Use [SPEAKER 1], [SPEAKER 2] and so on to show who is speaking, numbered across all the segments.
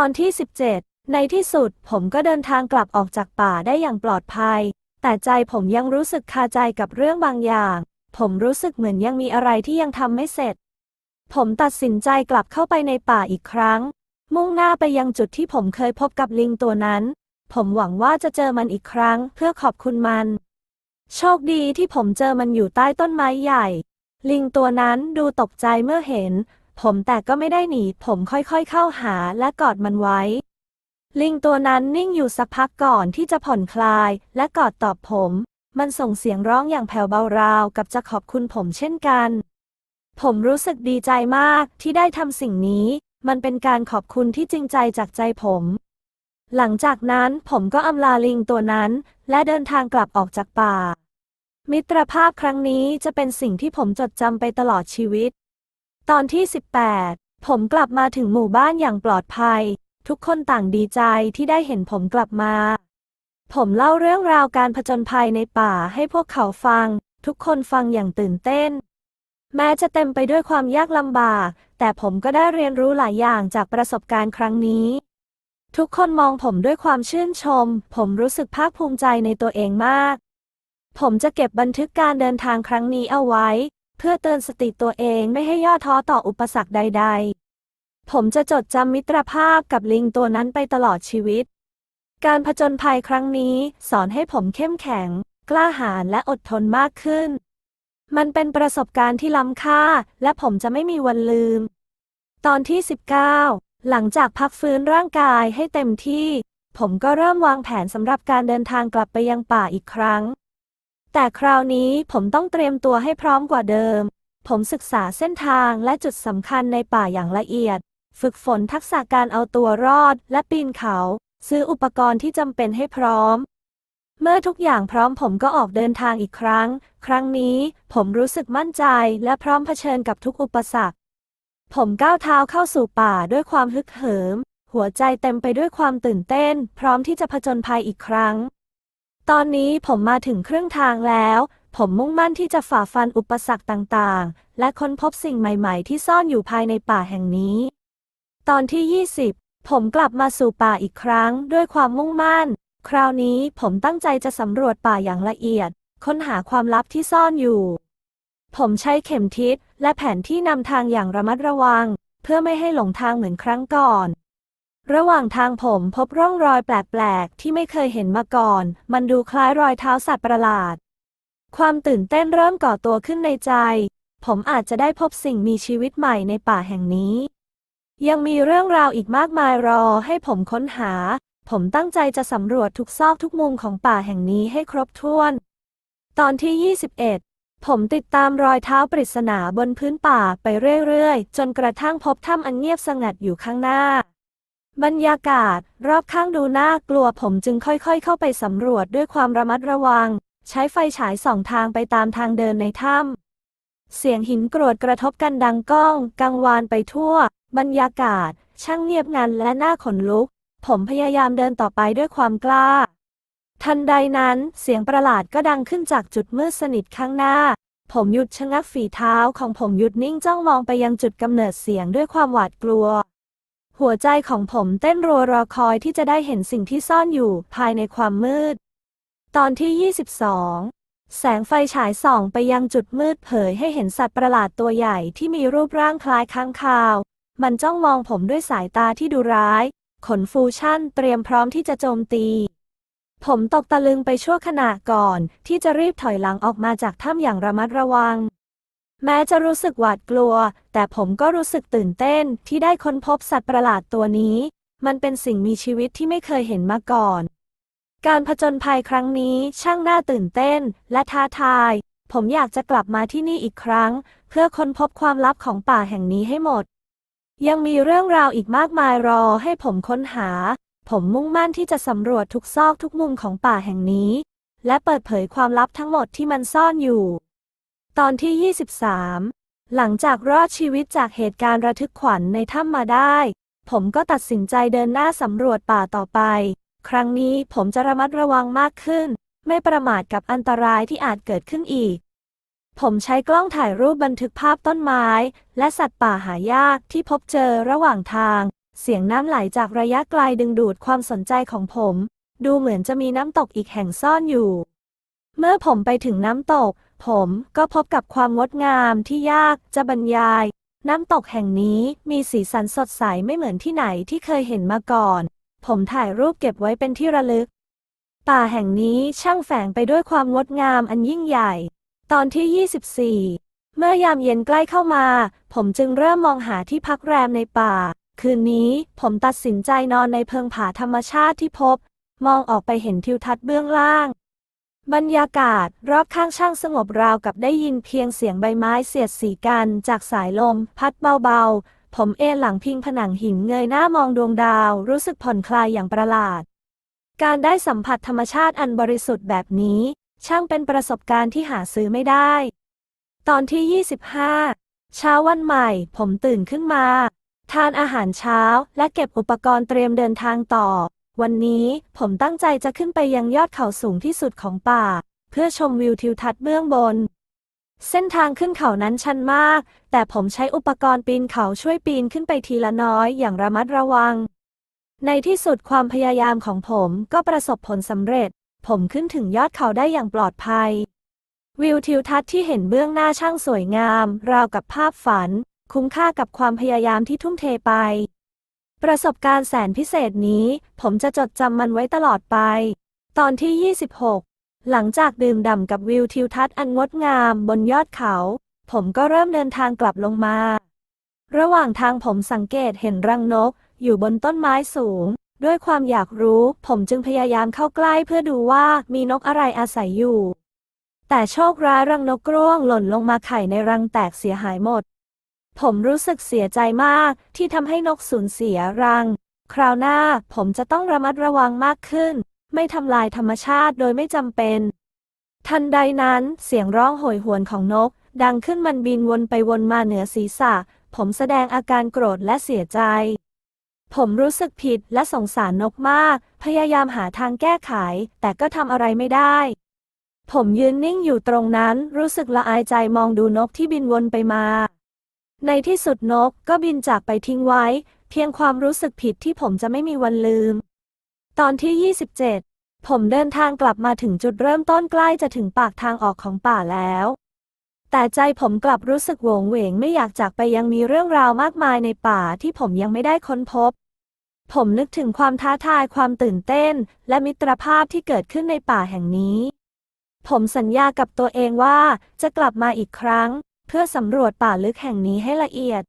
[SPEAKER 1] ตอนที่ 17 ในที่สุดผมก็เดินทางกลับออกจากป่าได้อย่างปลอดภัย แต่ใจผมยังรู้สึกคาใจกับเรื่องบางอย่าง ผมรู้สึกเหมือนยังมีอะไรที่ยังทำไม่เสร็จ ผมตัดสินใจกลับเข้าไปในป่าอีกครั้ง มุ่งหน้าไปยังจุดที่ผมเคยพบกับลิงตัวนั้น ผมหวังว่าจะเจอมันอีกครั้งเพื่อขอบคุณมัน โชคดีที่ผมเจอมันอยู่ใต้ต้นไม้ใหญ่ ลิงตัวนั้นดูตกใจเมื่อเห็น ผมแต่ก็ไม่ได้หนี ผมค่อยๆเข้าหาและกอดมันไว้ ลิงตัวนั้นนิ่งอยู่สักพักก่อนที่จะผ่อนคลาย และกอดตอบผม มันส่งเสียงร้องอย่างแผ่วเบาราวกับจะขอบคุณผมเช่นกัน ผมรู้สึกดีใจมากที่ได้ทำสิ่งนี้ มันเป็นการขอบคุณที่จริงใจจากใจผม หลังจากนั้นผมก็อำลาลิงตัวนั้น และเดินทางกลับออกจากป่า มิตรภาพครั้งนี้จะเป็นสิ่งที่ผมจดจำไปตลอดชีวิต ตอนที่ 18 ผมกลับมาถึงหมู่บ้านอย่างปลอดภัย ทุกคนต่างดีใจที่ได้เห็นผมกลับมา ผมเล่าเรื่องราวการผจญภัยในป่าให้พวกเขาฟัง ทุกคนฟังอย่างตื่นเต้น แม้จะเต็มไปด้วยความยากลำบาก แต่ผมก็ได้เรียนรู้หลายอย่างจากประสบการณ์ครั้งนี้ ทุกคนมองผมด้วยความชื่นชม ผมรู้สึกภาคภูมิใจในตัวเองมาก ผมจะเก็บบันทึกการเดินทางครั้งนี้เอาไว้ เพื่อเตือนสติตัวเองไม่ให้ย่อท้อต่ออุปสรรคใด ๆ ผมจะจดจำมิตรภาพกับลิงตัวนั้นไปตลอดชีวิต การผจญภัยครั้งนี้ สอนให้ผมเข้มแข็ง กล้าหาญและอดทนมากขึ้น มันเป็นประสบการณ์ที่ล้ำค่า และผมจะไม่มีวันลืม ตอนที่ 19 หลังจากพักฟื้นร่างกายให้เต็มที่ ผมก็เริ่มวางแผนสำหรับการเดินทางกลับไปยังป่าอีกครั้ง แต่คราวนี้ผมต้องเตรียมตัวให้พร้อมกว่าเดิม ผมศึกษาเส้นทางและจุดสำคัญในป่าอย่างละเอียด ฝึกฝนทักษะการเอาตัวรอดและปีนเขา ซื้ออุปกรณ์ที่จำเป็นให้พร้อม เมื่อทุกอย่างพร้อมผมก็ออกเดินทางอีกครั้ง ครั้งนี้ผมรู้สึกมั่นใจและพร้อมเผชิญกับทุกอุปสรรค ผมก้าวเท้าเข้าสู่ป่าด้วยความฮึกเหิม หัวใจเต็มไปด้วยความตื่นเต้น พร้อมที่จะผจญภัยอีกครั้ง ตอนนี้ผมมาถึงครึ่งทางแล้ว ผมมุ่งมั่นที่จะฝ่าฟันอุปสรรคต่างๆ และค้นพบสิ่งใหม่ๆ ที่ซ่อนอยู่ภายในป่าแห่งนี้ ตอนที่ 20 ผมกลับมาสู่ป่าอีกครั้งด้วยความมุ่งมั่น คราวนี้ผมตั้งใจจะสำรวจป่าอย่างละเอียด ค้นหาความลับที่ซ่อนอยู่ ผมใช้เข็มทิศและแผนที่นำทางอย่างระมัดระวัง เพื่อไม่ให้หลงทางเหมือนครั้งก่อน ระหว่างทางผมพบร่องรอยแปลก ๆ ที่ไม่เคยเห็นมาก่อน มันดูคล้ายรอยเท้าสัตว์ประหลาด ความตื่นเต้นเริ่มก่อตัวขึ้นในใจ ผมอาจจะได้พบสิ่งมีชีวิตใหม่ในป่าแห่งนี้ ยังมีเรื่องราวอีกมากมายรอให้ผมค้นหา ผมตั้งใจจะสำรวจทุกซอกทุกมุมของป่าแห่งนี้ให้ครบถ้วน ตอนที่ 21 ผมติดตามรอยเท้าปริศนาบนพื้นป่าไปเรื่อย ๆ จนกระทั่งพบถ้ำอันเงียบสงัดอยู่ข้างหน้า บรรยากาศ รอบข้างดูน่ากลัวผมจึงค่อยๆ เข้าไปสำรวจด้วยความระมัดระวัง ใช้ไฟฉายส่องทางไปตามทางเดินในถ้ำเสียงหินกรวดกระทบกันดังก้อง กังวานไปทั่ว บรรยากาศ ช่างเงียบงันและน่าขนลุก ผมพยายามเดินต่อไปด้วยความกล้า ทันใดนั้นเสียงประหลาดก็ดังขึ้นจากจุดมืดสนิทข้างหน้า ผมหยุดชะงักฝีเท้าของผมหยุดนิ่งจ้องมองไปยังจุดกำเนิดเสียงด้วยความหวาดกลัว หัวใจของผมเต้นรัวรอคอยที่จะได้เห็นสิ่งที่ซ่อนอยู่ภายในความมืด ตอนที่ 22 แสงไฟฉายส่องไปยังจุดมืดเผยให้เห็นสัตว์ประหลาดตัวใหญ่ที่มีรูปร่างคล้ายค้างคาว มันจ้องมองผมด้วยสายตาที่ดูร้าย ขนฟูชั่นเตรียมพร้อมที่จะโจมตี ผมตกตะลึงไปชั่วขณะก่อน ที่จะรีบถอยหลังออกมาจากถ้ำอย่างระมัดระวัง แม้จะรู้สึกหวาดกลัว แต่ผมก็รู้สึกตื่นเต้นที่ได้ค้นพบสัตว์ประหลาดตัวนี้ มันเป็นสิ่งมีชีวิตที่ไม่เคยเห็นมาก่อน การผจญภัยครั้งนี้ช่างน่าตื่นเต้นและท้าทาย ผมอยากจะกลับมาที่นี่อีกครั้ง เพื่อค้นพบความลับของป่าแห่งนี้ให้หมด ยังมีเรื่องราวอีกมากมายรอให้ผมค้นหา ผมมุ่งมั่นที่จะสำรวจทุกซอกทุกมุมของป่าแห่งนี้ และเปิดเผยความลับทั้งหมดที่มันซ่อนอยู่ ตอนที่ 23 หลังจากรอดชีวิตจากเหตุการณ์ระทึกขวัญในถ้ำมาได้ ผมก็ตัดสินใจเดินหน้าสำรวจป่าต่อไป ครั้งนี้ผมจะระมัดระวังมากขึ้น ไม่ประมาทกับอันตรายที่อาจเกิดขึ้นอีก ผมใช้กล้องถ่ายรูปบันทึกภาพต้นไม้ และสัตว์ป่าหายากที่พบเจอระหว่างทาง เสียงน้ำไหลจากระยะไกลดึงดูดความสนใจของผม ดูเหมือนจะมีน้ำตกอีกแห่งซ่อนอยู่ เมื่อผมไปถึงน้ำตก ผมก็พบกับความงดงามที่ยากจะบรรยาย น้ำตกแห่งนี้มีสีสันสดใสไม่เหมือนที่ไหนที่เคยเห็นมาก่อน ผมถ่ายรูปเก็บไว้เป็นที่ระลึก ป่าแห่งนี้ช่างแฝงไปด้วยความงดงามอันยิ่งใหญ่ ตอนที่ 24 เมื่อยามเย็นใกล้เข้ามา ผมจึงเริ่มมองหาที่พักแรมในป่า คืนนี้ผมตัดสินใจนอนในเพิงผาธรรมชาติที่พบ มองออกไปเห็นทิวทัศน์เบื้องล่าง บรรยากาศรอบข้างช่างสงบราวกับได้ยินเพียงเสียงใบไม้เสียดสีกันจากสายลม พัดเบาๆ ผมเอนหลังพิงผนังหินเงยหน้ามองดวงดาว รู้สึกผ่อนคลายอย่างประหลาด การได้สัมผัสธรรมชาติอันบริสุทธิ์แบบนี้ ช่างเป็นประสบการณ์ที่หาซื้อไม่ได้ ตอนที่ 25 เช้าวันใหม่ ผมตื่นขึ้นมา ทานอาหารเช้าและเก็บอุปกรณ์เตรียมเดินทางต่อ วันนี้ผมตั้งใจจะขึ้นไปยังยอดเขาสูงที่สุดของป่า เพื่อชมวิวทิวทัศน์เบื้องบน เส้นทางขึ้นเขานั้นชันมาก แต่ผมใช้อุปกรณ์ปีนเขาช่วยปีนขึ้นไปทีละน้อยอย่างระมัดระวัง ในที่สุดความพยายามของผมก็ประสบผลสำเร็จ ผมขึ้นถึงยอดเขาได้อย่างปลอดภัย วิวทิวทัศน์ที่เห็นเบื้องหน้าช่างสวยงาม ราวกับภาพฝัน คุ้มค่ากับความพยายามที่ทุ่มเทไป ประสบการณ์แสนพิเศษนี้ ผมจะจดจำมันไว้ตลอดไป ตอนที่ 26 หลังจากดื่มด่ำกับวิวทิวทัศน์อันงดงามบนยอดเขา ผมก็เริ่มเดินทางกลับลงมา ระหว่างทางผมสังเกตเห็นรังนก อยู่บนต้นไม้สูง ด้วยความอยากรู้ ผมจึงพยายามเข้าใกล้เพื่อดูว่ามีนกอะไรอาศัยอยู่ แต่โชคร้ายรังนกกร่วงหล่นลงมาไข่ในรังแตกเสียหายหมด ผมรู้สึกเสียใจมากที่ทำให้นกสูญเสียรัง คราวหน้าผมจะต้องระมัดระวังมากขึ้น ไม่ทำลายธรรมชาติโดยไม่จำเป็น ทันใดนั้นเสียงร้องโหยหวนของนก ดังขึ้นมันบินวนไปวนมาเหนือศีรษะ ผมแสดงอาการโกรธและเสียใจ ผมรู้สึกผิดและสงสารนกมาก พยายามหาทางแก้ไข แต่ก็ทำอะไรไม่ได้ผมยืนนิ่งอยู่ตรงนั้นรู้สึกละอายใจมองดูนกที่บินวนไปมา ในที่สุดนกก็บินจากไปทิ้งไว้ เพียงความรู้สึกผิดที่ผมจะไม่มีวันลืม ตอนที่ 27 ผมเดินทางกลับมาถึงจุดเริ่มต้นใกล้จะถึงปากทางออกของป่าแล้ว แต่ใจผมกลับรู้สึกโหวงเหวงไม่อยากจากไปยังมีเรื่องราวมากมายในป่าที่ผมยังไม่ได้ค้นพบ ผมนึกถึงความท้าทายความตื่นเต้น และมิตรภาพที่เกิดขึ้นในป่าแห่งนี้ ผมสัญญากับตัวเองว่าจะกลับมาอีกครั้ง เพื่อสำรวจป่าลึกแห่งนี้ให้ละเอียด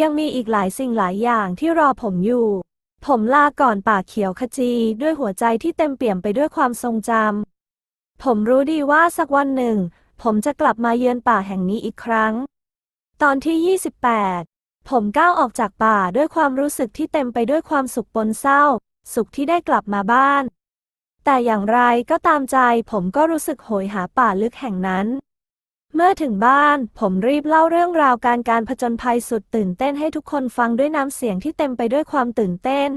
[SPEAKER 1] ยังมีอีกหลายสิ่งหลายอย่างที่รอผมอยู่ ผมลาก่อนป่าเขียวขจีด้วยหัวใจที่เต็มเปี่ยมไปด้วยความทรงจำ ผมรู้ดีว่าสักวันหนึ่ง ผมจะกลับมาเยือนป่าแห่งนี้อีกครั้ง ตอนที่ 28 ผมก้าวออกจากป่าด้วยความรู้สึกที่เต็มไปด้วยความสุขปนเศร้า สุขที่ได้กลับมาบ้าน แต่อย่างไรก็ตามใจผมก็รู้สึกโหยหาป่าลึกแห่งนั้น เมื่อถึงบ้าน ผมรีบเล่าเรื่องราวการการผจญภัยสุดตื่นเต้นให้ทุกคนฟังด้วยน้ำเสียงที่เต็มไปด้วยความตื่นเต้น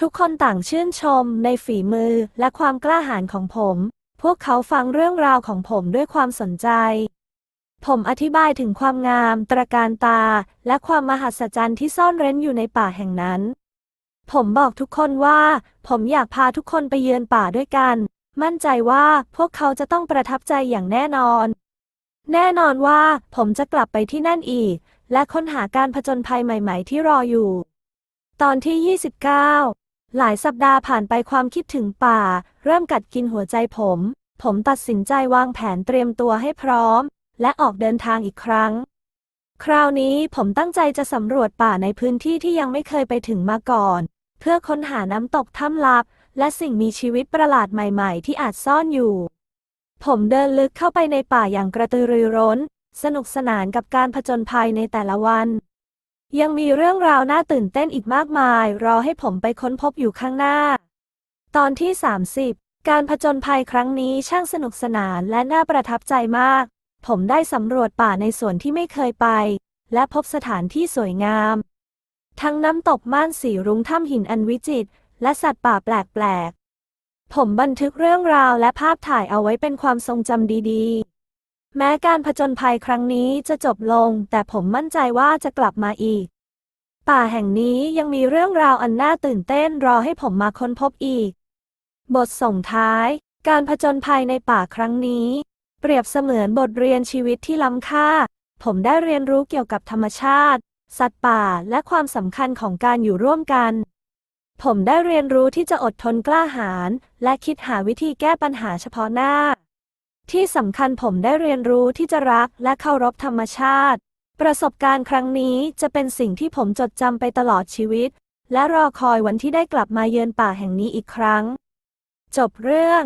[SPEAKER 1] ทุกคนต่างชื่นชมในฝีมือและความกล้าหาญของผม พวกเขาฟังเรื่องราวของผมด้วยความสนใจ ผมอธิบายถึงความงาม ตระการตา และความมหัศจรรย์ที่ซ่อนเร้นอยู่ในป่าแห่งนั้น ผมบอกทุกคนว่า ผมอยากพาทุกคนไปเยือนป่าด้วยกัน มั่นใจว่าพวกเขาจะต้องประทับใจอย่างแน่นอน แน่นอนว่าผมจะกลับไปที่นั่นอีก และค้นหาการผจญภัยใหม่ๆที่รออยู่ ตอนที่ 29 หลายสัปดาห์ผ่านไปความคิดถึงป่า เริ่มกัดกินหัวใจผม ผมตัดสินใจวางแผนเตรียมตัวให้พร้อม และออกเดินทางอีกครั้ง คราวนี้ผมตั้งใจจะสำรวจป่าในพื้นที่ที่ยังไม่เคยไปถึงมาก่อน เพื่อค้นหาน้ำตกถ้ำลับ และสิ่งมีชีวิตประหลาดใหม่ ๆ ที่อาจซ่อนอยู่ ผมเดินลึกเข้าไปในป่าอย่างกระตือรือร้น สนุกสนานกับการผจญภัยในแต่ละวัน ยังมีเรื่องราวน่าตื่นเต้นอีกมากมาย รอให้ผมไปค้นพบอยู่ข้างหน้า ตอนที่ 30 การผจญภัยครั้งนี้ช่างสนุกสนานและน่าประทับใจมาก ผมได้สำรวจป่าในส่วนที่ไม่เคยไป และพบสถานที่สวยงาม ทั้งน้ำตกม่านสีรุ้งถ้ำหินอันวิจิตรและสัตว์ป่าแปลก ผมบันทึกเรื่องราวและภาพถ่ายเอาไว้เป็นความทรงจำดีๆ แม้การผจญภัยครั้งนี้จะจบลง แต่ผมมั่นใจว่าจะกลับมาอีก ป่าแห่งนี้ยังมีเรื่องราวอันน่าตื่นเต้นรอให้ผมมาค้นพบอีก บทส่งท้าย การผจญภัยในป่าครั้งนี้ เปรียบเสมือนบทเรียนชีวิตที่ล้ำค่า ผมได้เรียนรู้เกี่ยวกับธรรมชาติ สัตว์ป่าและความสำคัญของการอยู่ร่วมกัน ผมได้เรียนรู้ที่จะอดทนกล้าหาญและคิดหาวิธีแก้ปัญหาเฉพาะหน้า ที่สำคัญผมได้เรียนรู้ที่จะรักและเคารพธรรมชาติ ประสบการณ์ครั้งนี้จะเป็นสิ่งที่ผมจดจำไปตลอดชีวิต และรอคอยวันที่ได้กลับมาเยือนป่าแห่งนี้อีกครั้ง จบเรื่อง